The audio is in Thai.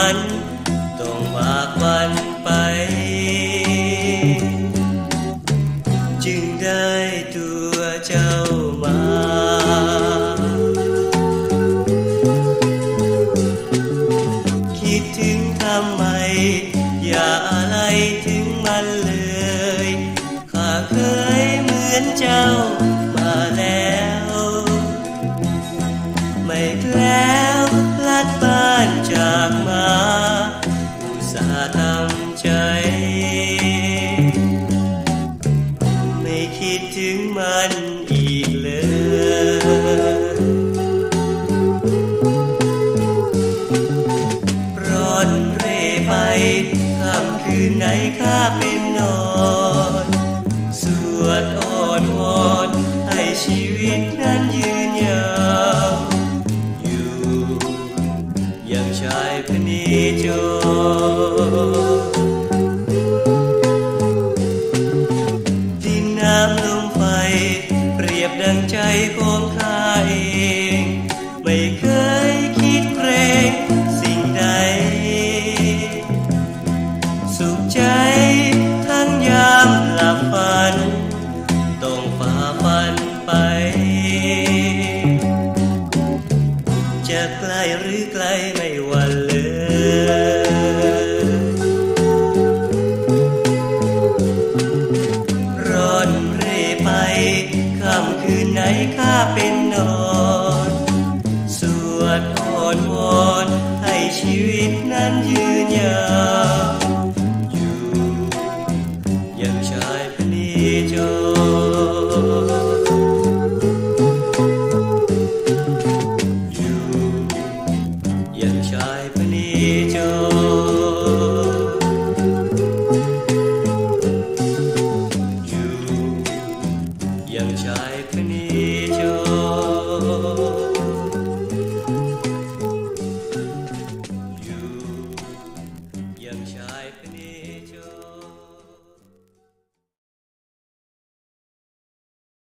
ันต้องมากวันไป จึงได้ตัวเจ้ามาคิดถึงทำไม อย่าอะไรถึงมันเลยข้าเคยเหมือนเจ้ามาแล้ว ไม่แล้ว ข้าเป็นนอนสวดอ่อนวอนให้ชีวิตนั้นยืนยาวอยู่อย่างชายพนีจรดินน้ำล สุขใจทั้งยามหลับฝัน ต้องฝ่าฟันไป จะไกลหรือไกลไม่หวันเลยร้อนเร่ไปค่ำคืนไหนข้าเป็นนอนสวดอ้อนวอนให้ชีวิตนั้นยืน ยังชายคนนี้